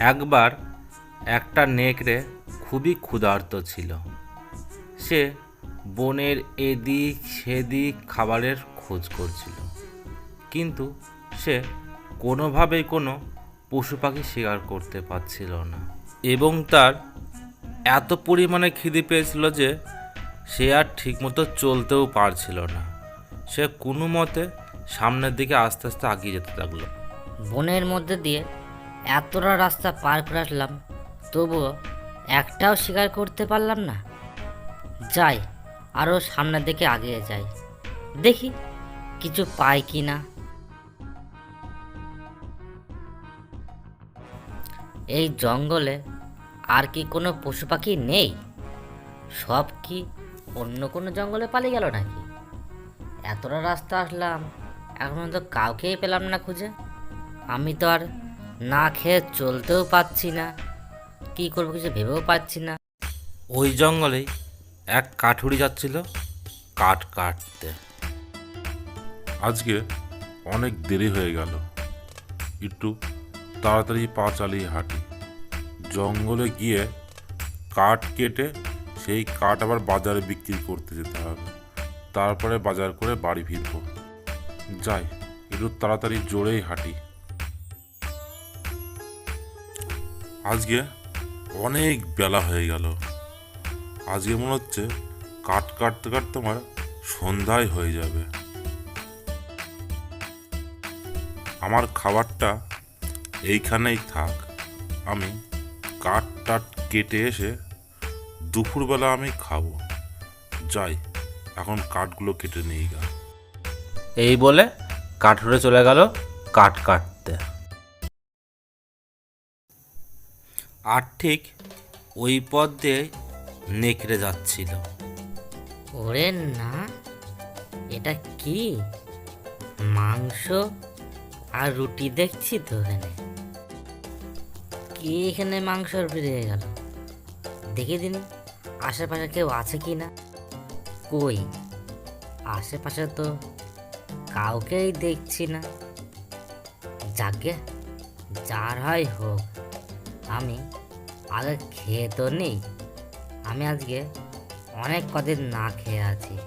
একবার একটা নেকড়ে খুবই ক্ষুধার্ত ছিল। সে বনের এদিক সেদিক খাবারের খোঁজ করছিল। কিন্তু সে কোনোভাবেই কোনো পশু পাখি শিকার করতে পারছিল না এবং তার এত পরিমাণে খিদে পেয়েছিল যে সে আর ঠিকমতো চলতেও পারছিল না। সে কোনো মতে সামনের দিকে আস্তে আস্তে এগিয়ে যেতে লাগল। বনের মধ্যে দিয়ে এতটা রাস্তা পার করে আসলাম, তবুও একটাও শিকার করতে পারলাম না। যাই আরও সামনের দিকে আগিয়ে যাই। দেখি কিছু পাই কি না। এই জঙ্গলে আর কি কোনো পশু পাখি নেই? সব কি অন্য কোনো জঙ্গলে পালিয়ে গেল নাকি? এতটা রাস্তা আসলাম, এখন তো কাউকেই পেলাম না খুঁজে। আমি তো আর না খেয়ে চলতেও পারছি না। কি করব কিছু ভেবেও পাচ্ছি না। ওই জঙ্গলেই এক কাঠুরি যাচ্ছিল কাঠ কাটতে। আজকে অনেক দেরি হয়ে গেল। একটু তাড়াতাড়ি পা চালিয়ে হাঁটি। জঙ্গলে গিয়ে কাঠ কেটে সেই কাঠ আবার বাজারে বিক্রি করতে যেতে হবে। তারপরে বাজার করে বাড়ি ফিরবো। যাই একটু তাড়াতাড়ি জোরেই হাঁটি। আজকে অনেক বেলা হয়ে গেল। আজকে মনে হচ্ছে কাঠ কাটতে কাটতে আমার সন্ধ্যায় হয়ে যাবে। আমার খাবারটা এইখানেই থাক। আমি কাঠ টাট কেটে এসে দুপুরবেলা আমি খাব। যাই, এখন কাঠগুলো কেটে নিই গা। এই বলে কাঠুরে চলে গেল কাঠ কাটতে আর ঠিক ওই পথ দিয়ে নেকড়ে যাচ্ছিল। ওরে না, এটা কি? মাংস আর রুটি দেখছি তো এখানে। কি এখানে মাংসর বেরিয়ে গেল? দেখে দিন, আশেপাশে কেউ আছে কি না? কই? আশেপাশে তো কাউকেই দেখছি না। যাকে, যার হয় হোক, আমি আগে খেয়ে তো নেই। আমি আজকে অনেক কদিন না খেয়ে আছি।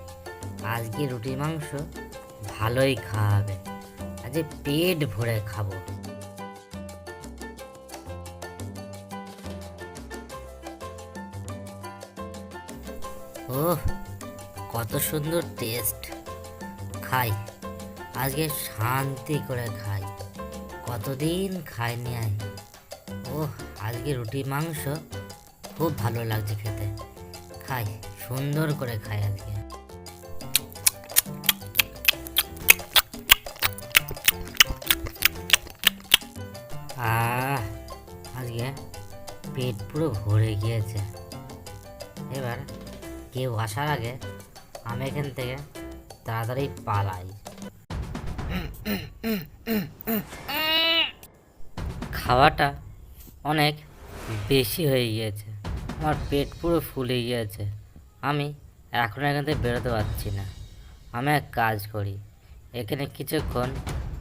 আজকে রুটি মাংস ভালোই খাওয়াবে। আজকে পেট ভরে খাব। ওহ, কত সুন্দর টেস্ট। খাই, আজকে শান্তি করে খাই। কতদিন খাইনি আই ওহ আজকে রুটি, মাংস খুব ভালো লাগছে খেতে। খাই, সুন্দর করে খাই আজকে। আহ, আজকে পেট পুরো ভরে গিয়েছে। এবার কেউ আসার আগে আমি এখান থেকে তাড়াতাড়ি পালাই। খাওয়াটা অনেক বেশি হয়ে গিয়েছে। আমার পেট পুরো ফুলে গিয়েছে। আমি এখন এখান থেকে বেরোতে পারছি না। আমি এক কাজ করি। এখানে কিছুক্ষণ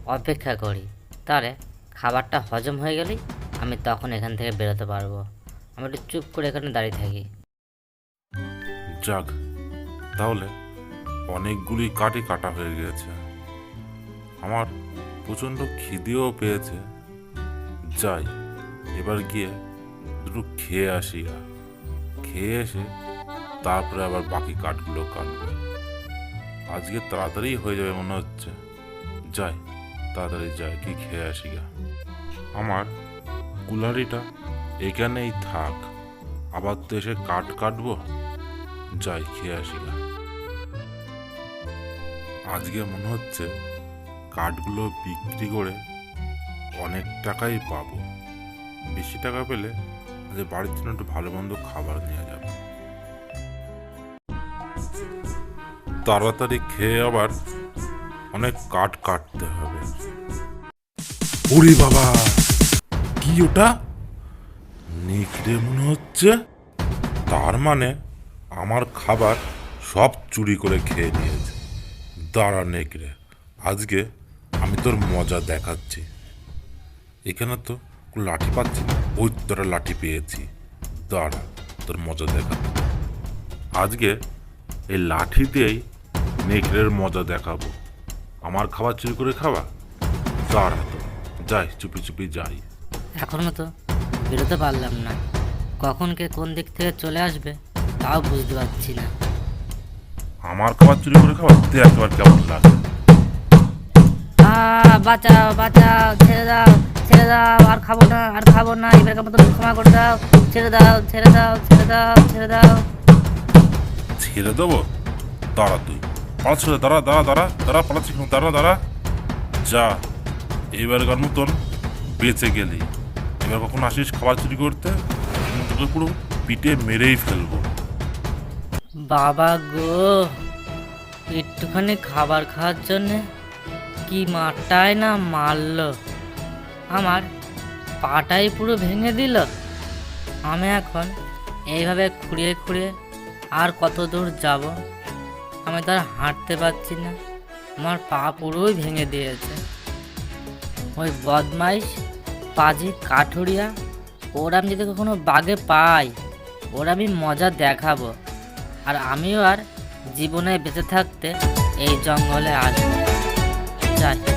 অপেক্ষা করি। তাহলে খাবারটা হজম হয়ে গেলেই আমি তখন এখান থেকে বেরোতে পারব। আমি একটু চুপ করে এখানে দাঁড়িয়ে থাকি। যাক, তাহলে অনেকগুলি কাটি কাটা হয়ে গিয়েছে। আমার প্রচণ্ড খিদেও পেয়েছে। যাই এবার গিয়ে দুটো খেয়ে আসি। খেয়ে এসে তারপরে আবার বাকি কাঠগুলো কাটবো। আজকে তাড়াতাড়ি হয়ে যাবে মনে হচ্ছে। যাই, তাড়াতাড়ি যাই কি খেয়ে আসি গা। আমার কুলারিটা এখানেই থাক। আবার তো এসে কাঠ কাটবো। যাই, খেয়ে আসি গা। আজকে মনে হচ্ছে কাঠগুলো বিক্রি করে অনেক টাকাই পাবো। বেশি টাকা পেলে আজ বাড়ির জন্য একটু ভালো মন্দ খাবার নিয়ে যাবে। তাড়াতাড়ি খেয়ে আবার অনেক কাঠ কাটতে হবে। ওরে বাবা, কি ওটা? নেকড়ে মনে হচ্ছে? তার মানে আমার খাবার সব চুরি করে খেয়ে নিয়েছে। দাঁড়া নেকড়ে, আজকে আমি তোর মজা দেখাচ্ছি। এখানে তো লাঠি পাচ্ছি না। ওই তোরা লাঠি পেয়েছি। দাঁড়া তোর মজা দেখা। আজকে এই লাঠি দিয়েই নেকড়ের মজা দেখাবো। আমার খাবার চুরি করে খাওয়া দাঁড়া তো যাই চুপি চুপি যাই। এখনও তো বেরোতে পারলাম না। কখন কে কোন দিক থেকে চলে আসবে তাও বুঝতে পারছি না। আমার খাবার চুরি করে খাওয়া তুই একবার কেমন লাগে। আ, বাঁচাও বাঁচাও ছেড়ে দাও। ছেড়ে দাও আর খাব না আর খাব না এবার মতো ক্ষমা করে দাও। ছেড়ে দাও ছেড়ে দাও ছেড়ে দাও ছেড়ে দাও। ছেড়ে দেবো? দাঁড়া তুই। পালাচ্ছ দাঁড়া দাঁড়া দাঁড়া দাঁড়া পালাচ্ছি কেন? দাঁড়া দাঁড়া। যা এবারকার মতন বেঁচে গেলি। এবার কখন আসিস খাবার চুরি করতে? তোকে পুরো পিটে মেরেই ফেলব। বাবা গো একটুখানি খাবার খাওয়ার জন্যে কি মারটাই না মারলো? আমার পাটাই পুরো ভেঙে দিল। আমি এখন এইভাবে খুঁড়িয়ে খুঁড়িয়ে আর কত দূর যাব? আমি তো আর হাঁটতে পারছি না। আমার পা পুরোই ভেঙে দিয়েছে। ওই বদমাইশ, পাজি কাঠুরিয়া, ওরা আমি যদি কখনো বাগে পাই, ওরা আমি মজা দেখাবো। আর আমিও আর জীবনে বেঁচে থাকতে এই জঙ্গলে আসব। যাই।